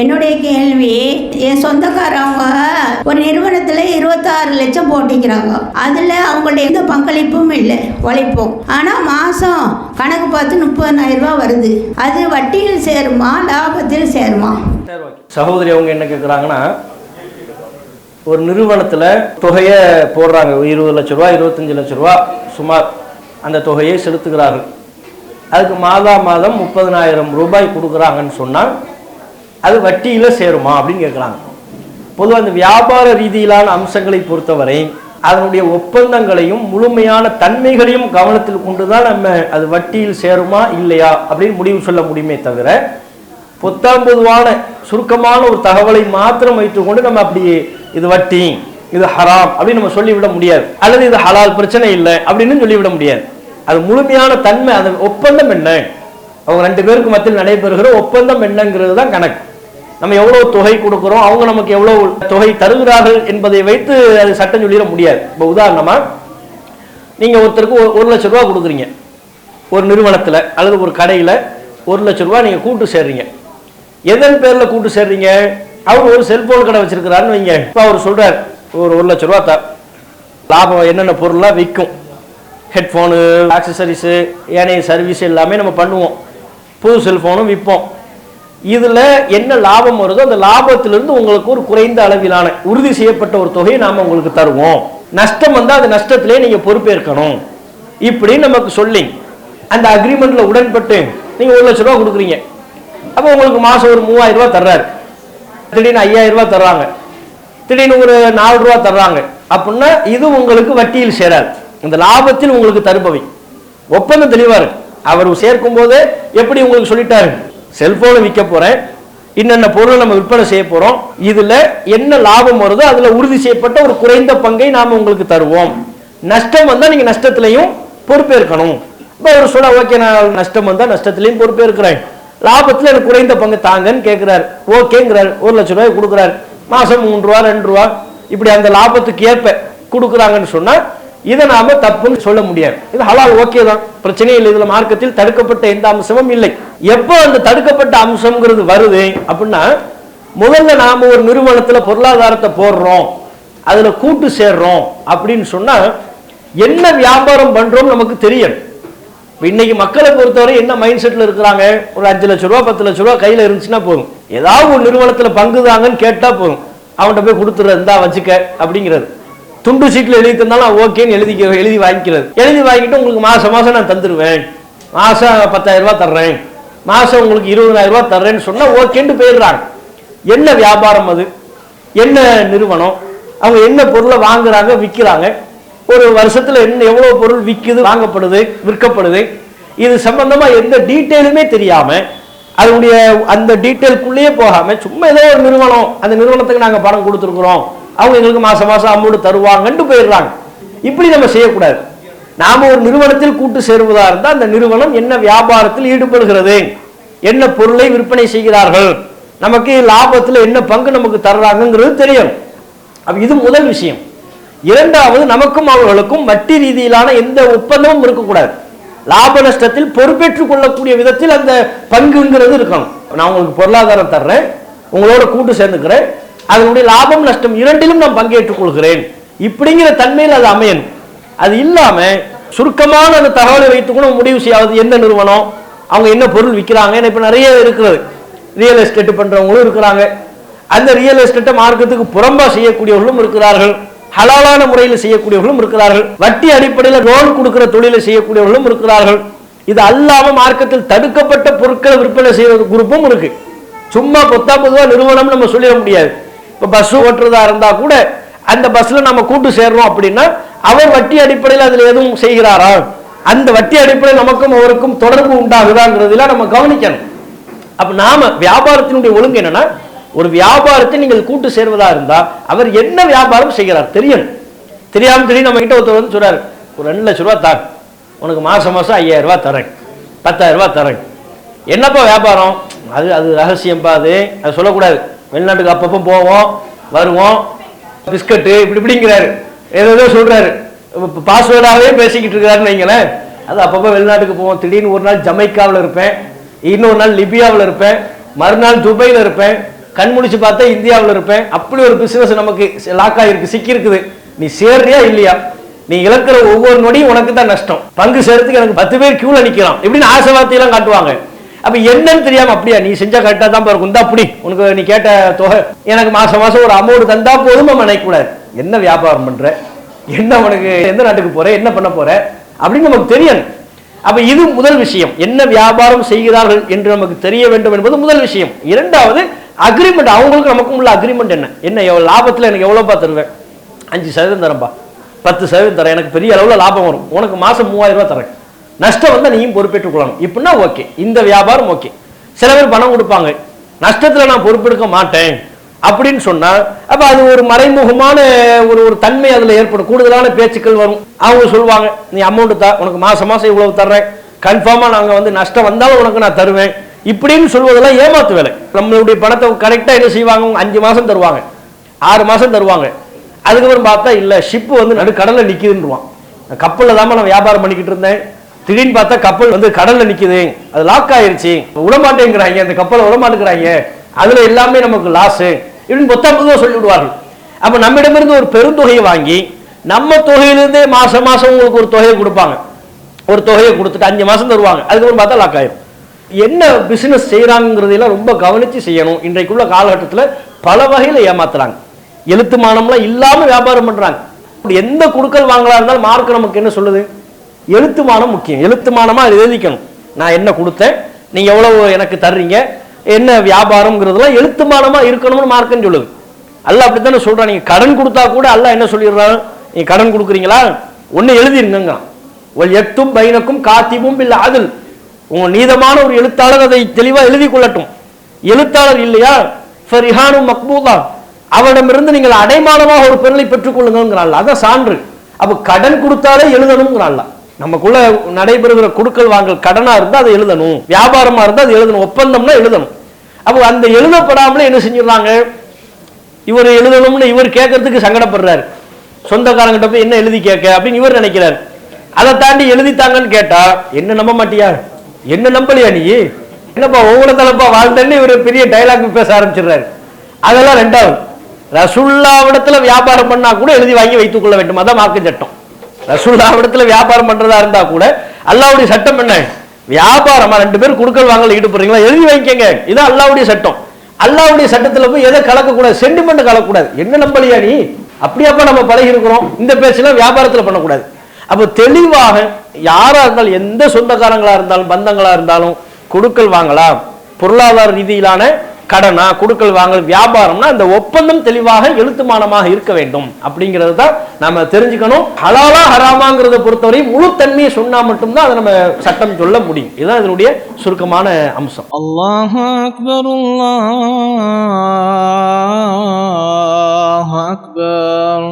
என்னுடைய கேள்வி என் சொந்தக்காரவங்க ஒரு நிறுவனத்தில் இருபத்தாறு லட்சம் போட்டிக்கிறாங்க அதில் அவங்களுடைய எந்த பங்களிப்பும் இல்லை உழைப்பும். ஆனால் மாதம் கணக்கு பார்த்து முப்பதாயிரம் ரூபாய் வருது. அது வட்டியில் சேருமா லாபத்தில் சேருமா? சகோதரி அவங்க என்ன கேட்குறாங்கன்னா ஒரு நிறுவனத்தில் தொகையை போடுறாங்க. இருபது லட்ச ரூபா இருபத்தஞ்சி லட்ச ரூபா சுமார் அந்த தொகையை செலுத்துகிறார்கள். அதுக்கு மாதா மாதம் முப்பதனாயிரம் ரூபாய் கொடுக்குறாங்கன்னு சொன்னால் அது வட்டியில் சேருமா அப்படின்னு கேட்குறாங்க பொதுவாக அந்த வியாபார ரீதியிலான அம்சங்களை பொறுத்தவரை அதனுடைய ஒப்பந்தங்களையும் முழுமையான தன்மைகளையும் கவனத்தில் கொண்டு தான் நம்ம அது வட்டியில் சேருமா இல்லையா அப்படின்னு முடிவு சொல்ல முடியுமே தவிர பொத்தாம் பொதுவான சுருக்கமான ஒரு தகவலை மாத்திரம் வைத்துக்கொண்டு நம்ம அப்படி இது வட்டி இது ஹராம் அப்படின்னு நம்ம சொல்லிவிட முடியாது. அல்லது இது ஹலால் பிரச்சனை இல்லை அப்படின்னு சொல்லிவிட முடியாது. அது முழுமையான தன்மை அது ஒப்பந்தம் என்ன? அவங்க ரெண்டு பேருக்கு மத்தியில் நடைபெறுகிற ஒப்பந்தம் என்னங்கிறது தான் கணக்கு. நம்ம எவ்வளவு தொகை கொடுக்குறோம்? அவங்க நமக்கு எவ்வளவு தொகை தருகிறார்கள் என்பதை வைத்து அது சட்டம் சொல்லிட முடியாது. இப்போ உதாரணமா நீங்க ஒருத்தருக்கு ஒரு- ஒரு லட்ச ரூபா கொடுக்குறீங்க. ஒரு நிறுவனத்தில் அல்லது ஒரு கடையில் ஒரு லட்ச ரூபா நீங்கள் கூட்டு சேர்றீங்க. எதன் பேரில் கூட்டு சேர்றீங்க? அவர் ஒரு செல்போன் கடை வச்சிருக்கிறாருன்னு வைங்க. இப்போ அவர் சொல்கிறார் ஒரு ஒரு லட்ச ரூபா த லாபம் என்னென்ன பொருள்லாம் விற்கும் ஹெட்ஃபோனு ஆக்சசரிஸு ஏனைய சர்வீஸ் எல்லாமே நம்ம பண்ணுவோம். புது செல்ஃபோனும் விற்போம் இதில் என்ன லாபம் வருதோ அந்த லாபத்திலிருந்து உங்களுக்கு ஒரு குறைந்த அளவிலான உறுதி செய்யப்பட்ட ஒரு தொகையை நாம் உங்களுக்கு தருவோம். நஷ்டம் வந்தால் அந்த நஷ்டத்திலே நீங்கள் பொறுப்பேற்கணும். இப்படி நமக்கு சொல்லி அந்த அக்ரிமெண்ட்ல உடன்பட்டு நீங்கள் ஒரு லட்ச ரூபா கொடுக்குறீங்க. அப்போ உங்களுக்கு மாதம் ஒரு மூவாயிரம் ரூபா தர்றாரு. திடீர்னு ஐயாயிரம் ரூபா தர்றாங்க. திடீர்னு ஒரு நாலு ரூபா தர்றாங்க. அப்படின்னா இது உங்களுக்கு வட்டியில் சேராது. இந்த லாபத்தில் உங்களுக்கு தருபவை. ஒப்பந்தம் தெளிவா இருக்கு. அவர் சேர்க்கும் போது எப்படி உங்களுக்கு சொல்லிட்டாரு? செல்போனை விற்க போகிறேன் இன்னென்ன பொருளை நம்ம விற்பனை செய்ய போகிறோம் இதில் என்ன லாபம் வருதோ அதில் உறுதி செய்யப்பட்ட ஒரு குறைந்த பங்கை நாம் உங்களுக்கு தருவோம். நஷ்டம் வந்தால் நீங்கள் நஷ்டத்துலையும் பொறுப்பேற்கணும். இப்போ ஒரு சொல்ல ஓகே நான் நஷ்டம் வந்தால் நஷ்டத்துலையும் பொறுப்பேற்கிறேன். லாபத்தில் எனக்கு குறைந்த பங்கு தாங்கன்னு கேட்குறாரு ஓகேங்கிறார். ஒரு லட்ச ரூபாய் கொடுக்குறாரு. மாதம் மூன்று ரூபா ரெண்டு ரூபா. இப்படி அந்த லாபத்துக்கு ஏற்ப கொடுக்குறாங்கன்னு சொன்னால் இதை நாம தப்புன்னு சொல்ல முடியாது. இது ஹலால் ஓகே தான். பிரச்சனையே இல்லை. இதுல மார்க்கத்தில் தடுக்கப்பட்ட எந்த அம்சமும் இல்லை. எப்போ அந்த தடுக்கப்பட்ட அம்சம்ங்கிறது வருது அப்படின்னா முதல்ல நாம ஒரு நிறுவனத்துல பொருளாதாரத்தை போடுறோம். அதுல கூட்டு சேர்றோம் அப்படின்னு சொன்னா என்ன வியாபாரம் பண்றோம் நமக்கு தெரியும் இன்னைக்கு மக்களை பொறுத்தவரை என்ன மைண்ட் செட்ல இருக்கிறாங்க? ஒரு அஞ்சு லட்ச ரூபா பத்து லட்ச ரூபா கையில இருந்துச்சுன்னா போதும். ஏதாவது ஒரு நிறுவனத்துல பங்குதாங்கன்னு கேட்டா போதும். அவன்கிட்ட போய் கொடுத்துறது இந்தா வச்சுக்க அப்படிங்கிறது. துண்டு சீட்டில் எழுதி தந்தாலும் ஓகேன்னு எழுதி எழுதி வாங்கிக்கிறது. எழுதி வாங்கிட்டு உங்களுக்கு மாதம் மாதம் நான் தந்துடுவேன் மாதம் பத்தாயிரரூபா தர்றேன். மாதம் உங்களுக்கு இருபதாயிரரூபா தர்றேன்னு சொன்னால் ஓகேன்ட்டு போயிடுறாங்க. என்ன வியாபாரம் அது? என்ன நிறுவனம்? அவங்க என்ன பொருளை வாங்குறாங்க விற்கிறாங்க ஒரு வருஷத்தில் என்ன எவ்வளோ பொருள் விற்குது வாங்கப்படுது விற்கப்படுது? இது சம்பந்தமாக எந்த டீட்டெயிலுமே தெரியாமல் அதனுடைய அந்த டீட்டெயிலுக்குள்ளேயே போகாமல் சும்மா ஏதோ ஒரு நிறுவனம். அந்த நிறுவனத்துக்கு நாங்கள் பணம் கொடுத்துருக்குறோம். அவங்க எங்களுக்கு மாதம் மாதம் அமௌண்ட் தருவாங்கன்ட்டு போயிடுறாங்க. இப்படி நம்ம செய்யக்கூடாது. நாம ஒரு நிறுவனத்தில் கூட்டு சேருவதாக இருந்தால் அந்த நிறுவனம் என்ன வியாபாரத்தில் ஈடுபடுகிறது? என்ன பொருளை விற்பனை செய்கிறார்கள்? நமக்கு லாபத்தில் என்ன பங்கு நமக்கு தர்றாங்கங்கிறது தெரியும். இது முதல் விஷயம். இரண்டாவது நமக்கும் அவர்களுக்கும் வட்டி ரீதியிலான எந்த ஒப்பந்தமும் இருக்கக்கூடாது. லாப நஷ்டத்தில் பொறுப்பேற்றுக் கொள்ளக்கூடிய விதத்தில் அந்த பங்குங்கிறது இருக்கணும். நான் உங்களுக்கு பொருளாதாரம் தர்றேன். உங்களோட கூட்டு சேர்ந்துக்கிறேன். அதனுடைய லாபம் நஷ்டம் இரண்டிலும் நான் பங்கேற்றுக் கொள்கிறேன். இப்படிங்கிற தன்மையில் அது அமையணும். அது இல்லாம சுருக்கமான அந்த தகவலை வைத்துக்கொண்டு முடிவு செய்யாவது எந்த நிறுவனம்? அவங்க என்ன பொருள் விற்கிறாங்க? ஏன்னா இப்ப நிறைய இருக்கிறது. ரியல் எஸ்டேட் பண்றவங்களும் இருக்கிறாங்க. அந்த ரியல் எஸ்டேட்டை மார்க்கத்துக்கு புறம்பா செய்யக்கூடியவர்களும் இருக்கிறார்கள். ஹலாலான முறையில் செய்யக்கூடியவர்களும் இருக்கிறார்கள். வட்டி அடிப்படையில் லோன் கொடுக்கிற தொழிலை செய்யக்கூடியவர்களும் இருக்கிறார்கள். இது அல்லாம மார்க்கத்தில் தடுக்கப்பட்ட பொருட்களை விற்பனை செய்யறது குரூப்பும் இருக்கு. சும்மா பொத்தா பொதுவா நிறுவனம் நம்ம சொல்லிட முடியாது. இப்போ பஸ் ஓட்டுறதா இருந்தால் கூட அந்த பஸ்ல நம்ம கூட்டு சேர்றோம் அப்படின்னா அவர் வட்டி அடிப்படையில் அதில் எதுவும் செய்கிறாரா? அந்த வட்டி அடிப்படையில் நமக்கும் அவருக்கும் தொடர்பு உண்டாகுதாங்கிறதுல நம்ம கவனிக்கணும். அப்போ நாம வியாபாரத்தினுடைய ஒழுங்கு என்னன்னா ஒரு வியாபாரத்தை நீங்கள் கூட்டு சேர்வதா இருந்தா அவர் என்ன வியாபாரம் செய்கிறார் தெரியும் தெரியாம தெரியும் நம்ம கிட்ட ஒருத்தர் வந்து சொல்றாரு ஒரு ரெண்டு லட்ச ரூபா தார். உனக்கு மாசம் மாசம் ஐயாயிரம் ரூபா தரேன். பத்தாயிரம் ரூபா தரேன். என்னப்பா வியாபாரம்? அது அது ரகசியம்பா அது. அது சொல்லக்கூடாது. வெளிநாட்டுக்கு அப்பப்போ போவோம் வருவோம். பிஸ்கட்டு இப்படி இப்படிங்கிறாரு. ஏதோ சொல்றாரு. பாஸ்வேர்டாகவே பேசிக்கிட்டு இருக்காருன்னு வைங்களேன். அது அப்பப்போ வெளிநாட்டுக்கு போவோம். திடீர்னு ஒரு நாள் ஜமைக்காவில் இருப்பேன். இன்னொரு நாள் லிபியாவில் இருப்பேன். மறுநாள் துபையில் இருப்பேன். கண் முடிச்சு பார்த்தா இந்தியாவில் இருப்பேன். அப்படி ஒரு பிஸ்னஸ் நமக்கு லாக் ஆகிருக்கு சிக்கியிருக்குது. நீ சேர்றியா இல்லையா? நீ இழக்கிற ஒவ்வொரு நொடியும் உனக்கு தான் நஷ்டம். பங்கு சேர்த்துக்கு எனக்கு பத்து பேர் கியூல நிற்கலாம் இப்படின்னு ஆசை வார்த்தையெல்லாம் காட்டுவாங்க. அப்போ என்னன்னு தெரியாம அப்படியா? நீ செஞ்சா கரெக்டாக தான் இருக்கும் இந்தா அப்படி உனக்கு நீ கேட்ட தொகை. எனக்கு மாசம் மாசம் ஒரு அமௌண்ட் தந்தா போதும் நம்ம நினைக்கக்கூடாது. என்ன வியாபாரம் பண்ற? என்ன உனக்கு எந்த நாட்டுக்கு போற? என்ன பண்ண போற? அப்படின்னு நமக்கு தெரியணும். அப்ப இது முதல் விஷயம். என்ன வியாபாரம் செய்கிறார்கள் என்று நமக்கு தெரிய வேண்டும் என்பது முதல் விஷயம். இரண்டாவது அக்ரிமெண்ட் அவங்களுக்கு நமக்கும் உள்ள அக்ரிமெண்ட் என்ன? என்ன எவ்வளோ லாபத்தில் எனக்கு எவ்வளோப்பா தருவேன்? அஞ்சு சதவீதம் தரேன்ப்பா பத்து சதவீதம் தரேன். எனக்கு பெரிய அளவில் லாபம் வரும். உனக்கு மாதம் மூவாயிரம் ரூபா தரேன். நஷ்டம் வந்தால் நீயும் பொறுப்பேற்றுக் கொள்ளணும். இப்படின்னா ஓகே இந்த வியாபாரம் ஓகே சில பேர் பணம் கொடுப்பாங்க. நஷ்டத்தில் நான் பொறுப்பெடுக்க மாட்டேன் அப்படின்னு சொன்னால் அப்போ அது ஒரு மறைமுகமான ஒரு ஒரு தன்மை அதில் ஏற்படும். கூடுதலான பேச்சுக்கள் வரும். அவங்க சொல்லுவாங்க நீ அமௌண்ட் தா உனக்கு மாதம் மாதம் இவ்வளவு தர்றேன். கன்ஃபார்மாக நாங்கள் வந்து நஷ்டம் வந்தாலும் உனக்கு நான் தருவேன். இப்படின்னு சொல்வதெல்லாம் ஏமாத்து வேலை. நம்மளுடைய பணத்தை கரெக்டாக என்ன செய்வாங்க? அஞ்சு மாதம் தருவாங்க. ஆறு மாதம் தருவாங்க. அதுக்கப்புறம் பார்த்தா இல்லை ஷிப்பு வந்து நடு நிற்கிதுன்றான் கப்பலில் தான் நான் வியாபாரம் பண்ணிக்கிட்டு இருந்தேன். திடீர்னு பார்த்தா கப்பல் வந்து கடல்ல நிக்குது. அது லாக் ஆயிருச்சு. விடமாட்டேங்கிறாங்க அந்த கப்பலை விடமாட்டேங்கிறாங்க அதுல எல்லாமே நமக்கு லாஸ் இப்படின்னு பொத்தாம் பொதுவாக சொல்லி விடுவார்கள் அப்ப நம்மிடமிருந்து ஒரு பெருந்தொகையை வாங்கி நம்ம தொகையிலிருந்தே மாசம் மாசம் உங்களுக்கு ஒரு தொகையை கொடுப்பாங்க. ஒரு தொகையை கொடுத்துட்டு அஞ்சு மாசம் தருவாங்க. அதுக்கப்புறம் பார்த்தா லாக் ஆயிரும். என்ன பிசினஸ் செய்யறாங்கிறதெல்லாம் ரொம்ப கவனிச்சு செய்யணும். இன்றைக்குள்ள காலகட்டத்தில் பல வகையில் ஏமாத்துறாங்க. எழுத்து மானம்லாம் இல்லாமல் வியாபாரம் பண்றாங்க. எந்த குடுக்கல் வாங்கலா இருந்தாலும் மார்க் நமக்கு என்ன சொல்லுது? எழுத்துமானம் முக்கியம். எழுத்துமானமாக எழுதிக்கணும். நான் என்ன கொடுத்தேன்? நீங்கள் எவ்வளவு எனக்கு தர்றீங்க? என்ன வியாபாரம்ங்கிறதுலாம் எழுத்துமானமாக இருக்கணும்னு மார்க்குன்னு சொல்லுது. அல்லாஹ் அப்படித்தானே சொல்றான். நீங்க கடன் கொடுத்தா கூட அல்ல என்ன சொல்லிடுறான்? நீங்க கடன் கொடுக்குறீங்களா? ஒன்று எழுதிருங்க ஒல் எத்தும் பைனக்கும் காத்திப்பும் இல்லை அதில். உங்கள் நீதமான ஒரு எழுத்தாளர் அதை தெளிவா எழுதி கொள்ளட்டும். எழுத்தாளர் இல்லையா? ஃபரிஹானும் மக்பூதா அவரிடமிருந்து நீங்கள் அடைமானமாக ஒரு பொருளை பெற்றுக் கொள்ளுங்கிறாள் அதான் சான்று. அப்போ கடன் கொடுத்தாலே எழுதணுங்கிறாள் நமக்குள்ள நடைபெறுகிற குடுக்கல் வாங்கல் கடனா இருந்தா அதை எழுதணும். வியாபாரமா இருந்தா அது எழுதணும். ஒப்பந்தம்னா எழுதணும். அப்போ அந்த எழுதப்படாமலே என்ன செஞ்சிடறாங்க? இவர் எழுதணும்னு இவர் கேட்கறதுக்கு சங்கடப்படுறாரு. சொந்தக்காரங்கிட்ட போய் என்ன எழுதி கேட்க அப்படின்னு இவர் நினைக்கிறார். அதை தாண்டி எழுதித்தாங்கன்னு கேட்டா என்ன நம்ப மாட்டியா? என்ன நம்பலையா நீ? என்னப்பா ஒவ்வொரு தலைப்பா வாழ்ந்தேன்னு இவர் பெரிய டைலாக் பேச ஆரம்பிச்சிடுறாரு. அதெல்லாம் ரெண்டாவது. ரசுல்லாவிடத்துல வியாபாரம் பண்ணா கூட எழுதி வாங்கி வைத்துக் கொள்ள வேண்டும். அதான் வாக்கு சட்டம். ரசுல்லாவிடத்துல வியாபாரம் பண்ணுறதா இருந்தால் கூட அல்லாவுடைய சட்டம் என்ன? வியாபாரமாக ரெண்டு பேரும் குடுக்கல் வாங்கல ஈடுபடுறீங்களா? எழுதி வைக்கங்க இது அல்லாவுடைய சட்டம். அல்லாவுடைய சட்டத்தில் போய் எதை கலக்கக்கூடாது? சென்டிமெண்ட் கலக்கக்கூடாது. என்ன நம்பலையா நீ? அப்படியாப்பா நம்ம பழகி இருக்கிறோம் இந்த பேச்செல்லாம் வியாபாரத்தில் பண்ணக்கூடாது. அப்போ தெளிவாக யாராக இருந்தாலும் எந்த சொந்தக்காரங்களாக இருந்தாலும் பந்தங்களாக இருந்தாலும் கொடுக்கல் வாங்கலாம். பொருளாதார ரீதியிலான கடனா கொடுக்கல் வாங்கல் வியாபாரம்னா அந்த ஒப்பந்தம் தெளிவாக எழுத்துமானமாக இருக்க வேண்டும். அப்படிங்கிறது தான் நம்ம தெரிஞ்சுக்கணும். ஹலாலா ஹராமாங்கிறத பொறுத்தவரை முழு தன்மையை சொன்னா மட்டும்தான் அதை நம்ம சட்டம் சொல்ல முடியும். இதுதான் இதனுடைய சுருக்கமான அம்சம். அல்லாஹ் அக்பர் அல்லாஹ் அக்பர்.